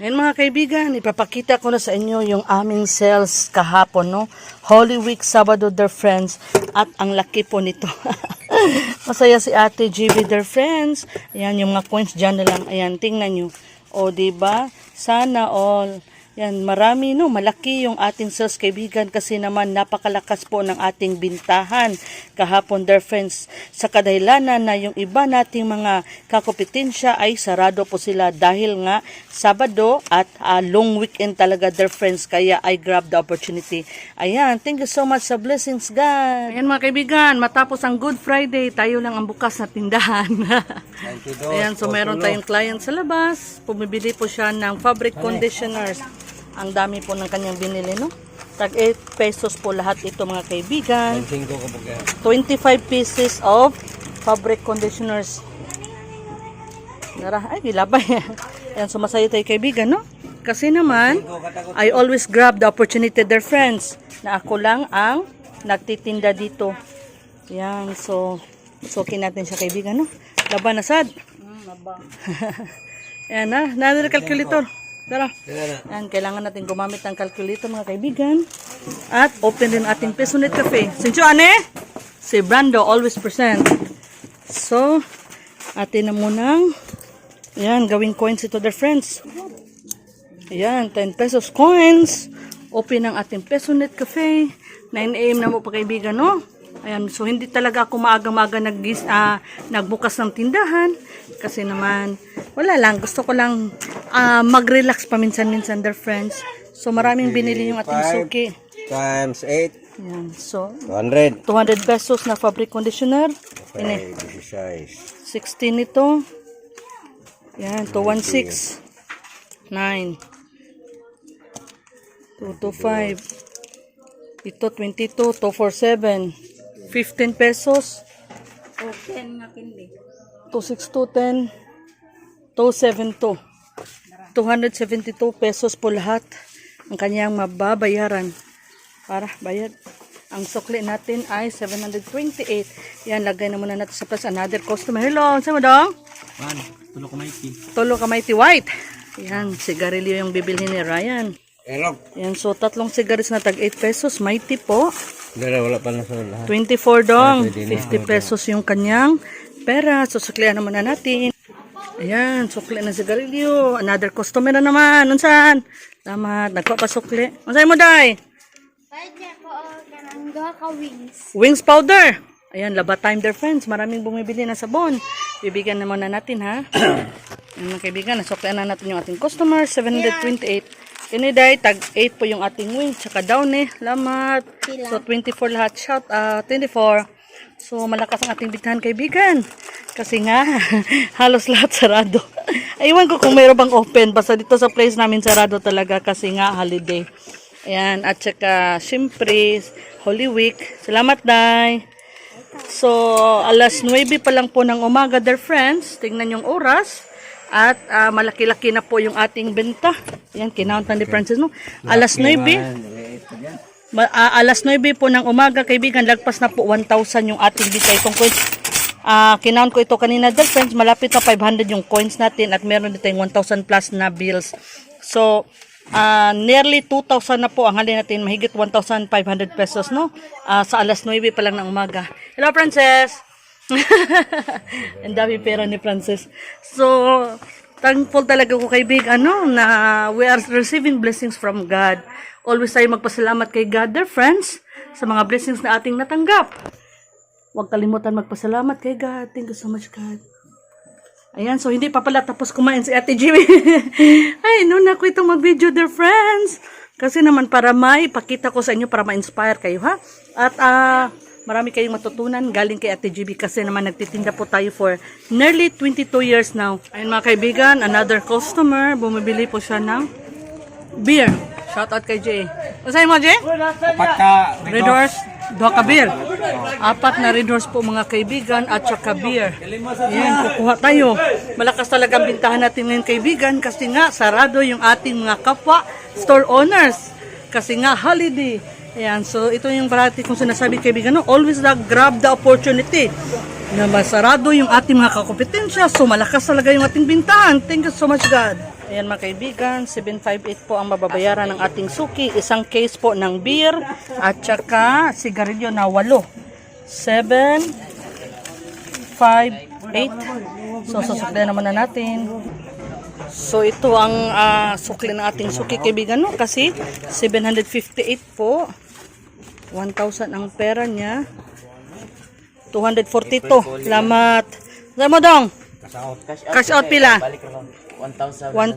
Ayan mga kaibigan, ipapakita ko na sa inyo yung aming sales kahapon, no? Holy Week, Sabado, dear friends. At ang laki po nito. Masaya si Ate GB, dear friends. Ayan, yung mga coins dyan na lang. Ayan, tingnan nyo. O, diba? Sana all. Yan, marami no, malaki yung ating sales kaibigan kasi naman napakalakas po ng ating bintahan kahapon dear friends sa kadahilanan na yung iba nating mga kakopetensya ay sarado po sila dahil nga Sabado at ah, long weekend talaga dear friends kaya I grab the opportunity. Ayan, thank you so much sa blessings God. Ayan mga kaibigan, matapos ang Good Friday, tayo lang ang bukas na tindahan. Ayan, so meron tayong client sa labas. Pumibili po siya ng fabric conditioners. Ang dami po ng kanyang binili, no? Tag 8 pesos po lahat ito mga kaibigan. 25 pieces of fabric conditioners. Nara, ay, gilabay. Ayan, sumasaya tayo kaibigan, no? Kasi naman, I always grab the opportunity, dear friends, na ako lang ang nagtitinda dito. Yan, so, sukin natin siya kaibigan, no? Laban na sad. Ayan na, nanalo calculator. Tara. Ayan, kailangan natin gumamit ng calculator mga kaibigan. At open din ating Pesonet Cafe. Sincho, ane? Si Brando, always present. So, atin na munang, ayan, gawing coins ito, dear friends. Ayan, 10 pesos coins. Open ang ating Pesonet Cafe. 9 a.m. na mo pa kaibigan, no? Ayan, so hindi talaga ako maaga-maga nag ah, nagbukas ng tindahan. Kasi naman, wala lang. Gusto ko lang ah, mag-relax paminsan-minsan, dear friends. So maraming binili yung ating suki. times 8, Ayan, so 200. 200 pesos na fabric conditioner. Ini, 16. 16 ito. Yan, 216. 9. 225. Ito, 22. 247. 15 pesos. O, 10 nga kindi. 26210. 272. 272 pesos po lahat ang kanyang mababayaran para bayad. Ang sukli natin ay 728. Yan, lagay na muna natin sa plus another customer. Hello, saan mo dong? Tulo ko maiki. Tulo kamay ti white. Yan, sigarilyo yung bibilhin ni Ryan. Elok. Yan, so tatlong sigaris na tag 8 pesos. Mighty po. Dala, wala pa na sa lahat. 24 dong. Ah, pwede na. 50 pesos yung kanyang pera. So, suklihan naman na natin. Ayan, sukli na sigarilyo. Another customer na naman. Unsan? Tama, nagpa pa sukli. Unsay mo, day? Pwede ko kanang duha ka wings. Wings powder. Ayan, laba time there, friends. Maraming bumibili na sabon. Bibigyan naman na natin, ha? Ayan, kaibigan, nasuklihan na natin yung ating customer. 728. Ini day, tag 8 po yung ating wings. Tsaka down eh. Lamat. So, 24 lahat. Shout out. 24. So, malakas ang ating bitahan, kaibigan. Kasi nga, halos lahat sarado. Aywan ko kung mayroon bang open. Basta dito sa place namin sarado talaga kasi nga holiday. Ayan, at saka, syempre, Holy Week. Salamat, Day. So, alas 9 pa lang po ng umaga, dear friends. Tingnan yung oras. At ah, malaki-laki na po yung ating benta. Ayan, kinount na ni Francis, no? Alas 9. Ah, alas 9 po ng umaga, kaibigan, lagpas na po 1,000 yung ating bigay kong coins. Ah, kinount ko ito kanina, dear friends, malapit na 500 yung coins natin at meron dito yung 1,000 plus na bills. So, ah, nearly 2,000 na po ang halin natin, mahigit 1,500 pesos, no? Ah, sa alas 9 pa lang ng umaga. Hello, Princess! ang dami pera ni Francis. So, thankful talaga ko kay Big, ano, na we are receiving blessings from God. Always tayo magpasalamat kay God, dear friends, sa mga blessings na ating natanggap. Huwag kalimutan magpasalamat kay God. Thank you so much, God. Ayan, so hindi pa pala tapos kumain si Ate Jimmy. Ay, noon ako itong mag-video, dear friends. Kasi naman para may pakita ko sa inyo para ma-inspire kayo, ha? At ah, marami kayong matutunan galing kay Ate GB kasi naman nagtitinda po tayo for nearly 22 years now. Ayun mga kaibigan, another customer. Bumibili po siya ng beer. Shout out kay Jay. Masay mo, Jay? Pagka, Red Horse, duha ka beer. Apat na Red Horse po mga kaibigan at saka beer. Yan, kukuha tayo. Malakas talaga ang bintahan natin ngayon kaibigan kasi nga sarado yung ating mga kapwa store owners. Kasi nga holiday. Ayan, so ito yung parati kong sinasabi kaibigan, no? always na grab the opportunity na masarado yung ating mga kakompetensya. So malakas talaga yung ating bintahan. Thank you so much God. Ayan mga kaibigan, 758 po ang mababayaran ng ating suki. Isang case po ng beer at saka sigarilyo na 8. 7, 5, 8. So, susukli naman na natin. So, ito ang ah, sukli ng ating suki kaibigan, no? Kasi 758 po. 1,000 ang pera niya. 242. Salamat. Salamat dong. Cash out pila. Balik ko 1,000. One,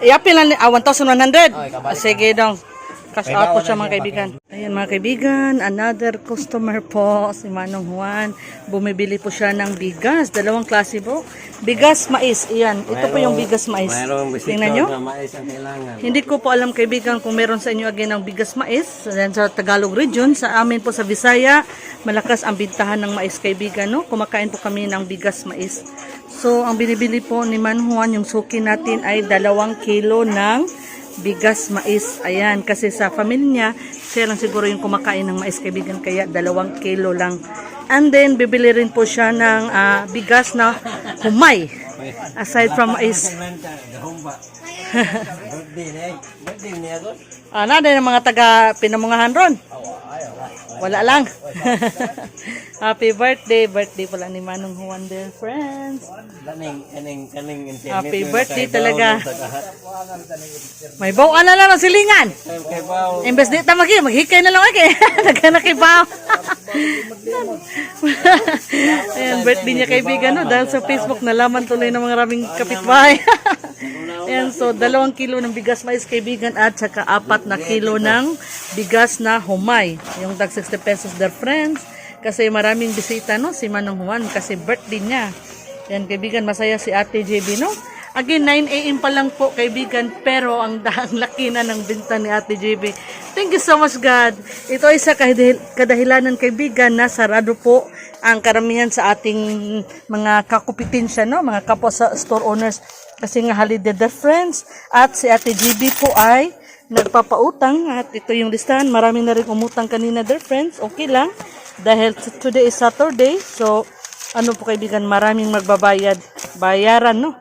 iya pila ni ah, 1,100. Ah, sige dong. Cash out po siya mga kaibigan. Ayan mga kaibigan, another customer po, si Manong Juan. Bumibili po siya ng bigas. Dalawang klase po. Bigas mais, iyan. Ito po yung bigas mais. Mayroong Tingnan nyo. mais ang kailangan. Hindi ko po alam kaibigan kung meron sa inyo again ng bigas mais Yan sa Tagalog region. Sa amin po sa Visaya, malakas ang bintahan ng mais kaibigan. No? Kumakain po kami ng bigas mais. So, ang binibili po ni Man Juan, yung suki natin ay dalawang kilo ng bigas mais. Ayan, kasi sa pamilya, siya lang siguro yung kumakain ng mais kaibigan, kaya dalawang kilo lang. And then, bibili rin po siya ng ah, bigas na humay. Aside from mais. Ah, na ang mga taga pinamungahan ron. Wala lang. Happy birthday. Birthday pala ni Manong Juan del friends. Kaning, kaning, kaning. Happy birthday talaga. May bawaan na lang ng silingan. Imbes di ta magi, maghikay na lang agi. Nagkanakibaw. Ayan, birthday niya kaibigan, no? Dahil sa Facebook, nalaman tuloy ng mga raming kapitbahay. Ayan, so dalawang kilo ng bigas mais kaibigan at saka apat na kilo ng bigas na humay. Yung tag 60 pesos their friends. Kasi maraming bisita, no? Si Manong Juan kasi birthday niya. Yan kaibigan, masaya si Ate JB, no? Again, 9 a.m. pa lang po, kaibigan, pero ang, ang laki na ng binta ni Ate JB. Thank you so much, God. Ito ay sa kadahil- kadahilanan, kaibigan, na sarado po ang karamihan sa ating mga kakupitensya, no? mga kapwa sa store owners. Kasi nga holiday their friends. At si Ate JB po ay nagpapautang. At ito yung listahan. Marami na rin umutang kanina, their friends. Okay lang. Dahil today is Saturday. So, ano po kaibigan, maraming magbabayad. Bayaran, no?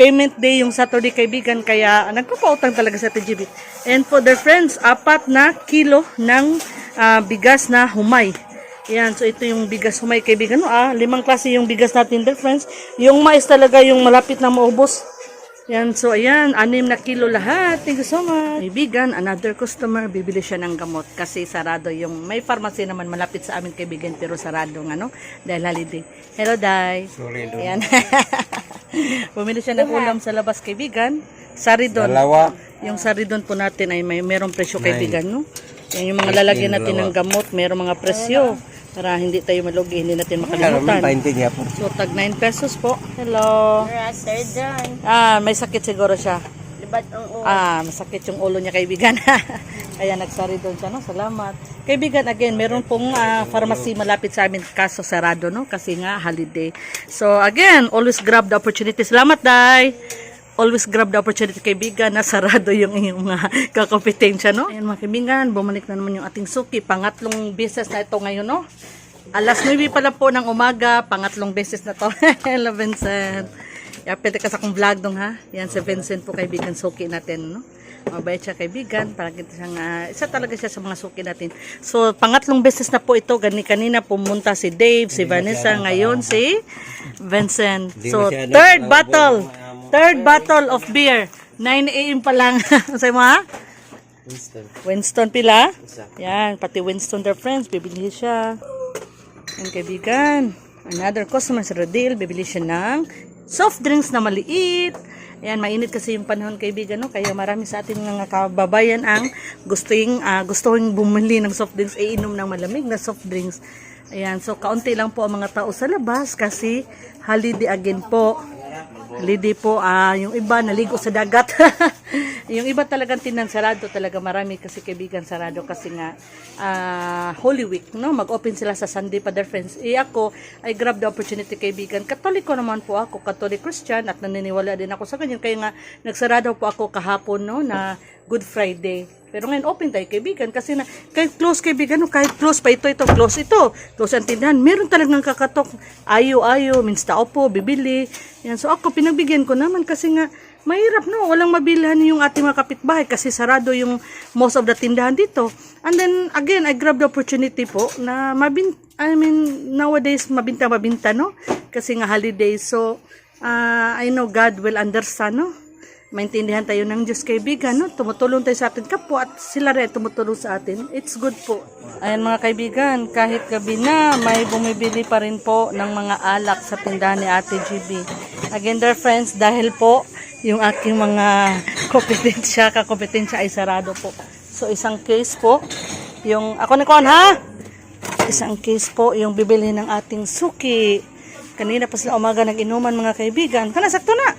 Payment day yung Saturday kaibigan, kaya nagpapautang talaga sa TGB. And for their friends, apat na kilo ng ah, bigas na humay. Yan, so ito yung bigas humay kaibigan. No? Ah, limang klase yung bigas natin, their friends. Yung mais talaga yung malapit na maubos. Yan, so ayan, anim na kilo lahat. Thank you so much. Kaibigan, another customer, bibili siya ng gamot kasi sarado yung, may pharmacy naman malapit sa amin kaibigan pero sarado ng ano, dahil holiday. Hello, Day. Sorry, Ayan. Bumili siya ng ulam sa labas kaibigan. Saridon. Dalawa. Yung saridon po natin ay may merong presyo kaibigan, no? Yan yung mga lalagyan natin ng gamot, merong mga presyo. Para hindi tayo malugi, hindi natin makalimutan. painting niya po. So, tag 9 pesos po. Hello. Sir John. Ah, may sakit siguro siya. Libat ang ulo. Ah, masakit yung ulo niya kaibigan. Kaya nagsari doon siya, no? Salamat. Kaibigan, again, meron pong ah, pharmacy malapit sa amin, kaso sarado, no? Kasi nga, holiday. So, again, always grab the opportunity. Salamat, Day! Always grab the opportunity, kaibigan, na sarado yung inyong mga kakopetensya, no? Ayan, mga kaibigan, bumalik na naman yung ating suki. Pangatlong beses na ito ngayon, no? Alas 9 pala po ng umaga, pangatlong beses na to. Hello, Vincent. Yeah, pwede ka sa akong vlog dong ha. Yan si Vincent po kaibigan suki natin, no? Mabait siya kaibigan, parang kita siyang, ah, isa talaga siya sa mga suki natin. So, pangatlong beses na po ito, gani kanina pumunta si Dave, si Vanessa, ngayon si Vincent. So, masyado third buong maamo. Third bottle of beer. 9 a.m. pa lang. Sa'yo mo ha? Winston. Winston pila? Isa. Yan, pati Winston their friends, bibili siya. Yan kaibigan. Another customer si Rodil, bibili siya ng soft drinks na maliit. Ayan, mainit kasi yung panahon kaibigan, no? Kaya marami sa ating mga kababayan ang gustong, ah, gustong bumili ng soft drinks, iinom ng malamig na soft drinks. Ayan, so kaunti lang po ang mga tao sa labas kasi holiday again po. Holiday po, ah, yung iba naligo sa dagat. yung iba talagang tinan sarado talaga marami kasi kaibigan sarado kasi nga ah, Holy Week, no? Mag-open sila sa Sunday pa their friends. Eh ako, I grab the opportunity kaibigan. Katoliko naman po ako, Catholic Christian at naniniwala din ako sa ganyan. Kaya nga nagsarado po ako kahapon no na Good Friday. Pero ngayon open tayo kaibigan kasi na kahit close kaibigan, no, kahit close pa ito, ito, close ito, close ang tindahan, meron talagang kakatok, ayo, ayo, means tao po, bibili. Yan. So ako, pinagbigyan ko naman kasi nga, mahirap no, walang mabilhan yung ating mga kapitbahay kasi sarado yung most of the tindahan dito. And then again, I grabbed the opportunity po na mabin I mean nowadays mabinta mabinta no kasi nga holiday. So ah, I know God will understand no. Maintindihan tayo ng Diyos kaibigan, no? Tumutulong tayo sa atin kapwa at sila rin tumutulong sa atin. It's good po. Ayan mga kaibigan, kahit gabi na, may bumibili pa rin po ng mga alak sa tindahan ni Ate GB. Again, dear friends, dahil po yung aking mga kompetensya, kakompetensya ay sarado po. So, isang case po, yung, ako ni Kon, ha? Isang case po, yung bibili ng ating suki. Kanina pa sila umaga nag-inuman mga kaibigan. Kana, sakto na.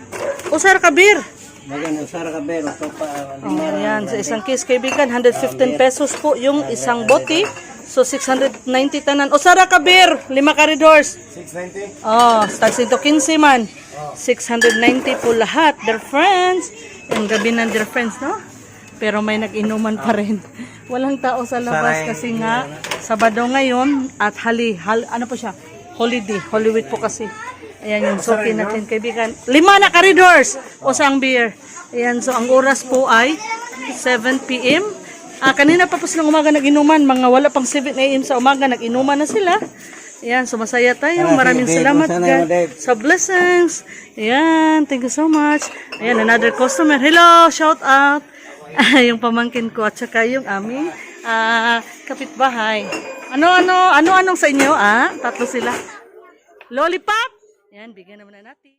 Usar kabir. Maganda, Sara Cabero, ito pa. Oh, ayan, sa isang case kaibigan, 115 pesos po yung isang bote. So, 690 tanan. O, Sara Kabir, lima corridors. 690? Oh, tag 115 man. 690 po lahat, dear friends. Yung gabi ng dear friends, no? Pero may nag-inuman pa rin. Walang tao sa labas kasi nga, Sabado ngayon at hali, hal, ano po siya? Holiday, Holy Week po kasi. Ayan yung suki natin, kaibigan. Lima na corridors o sang beer. Ayan, so ang oras po ay 7 p.m. Ah, kanina pa po silang umaga nag-inuman. Mga wala pang 7 a.m. sa umaga, nag-inuman na sila. Ayan, so masaya tayo. Maraming salamat God sa blessings. Ayan, thank you so much. Ayan, another customer. Hello, shout out. yung pamangkin ko at saka yung aming ah, kapitbahay. Ano, ano, ano, anong sa inyo, ah? Tatlo sila. Lollipop? Yan, bigyan naman na natin.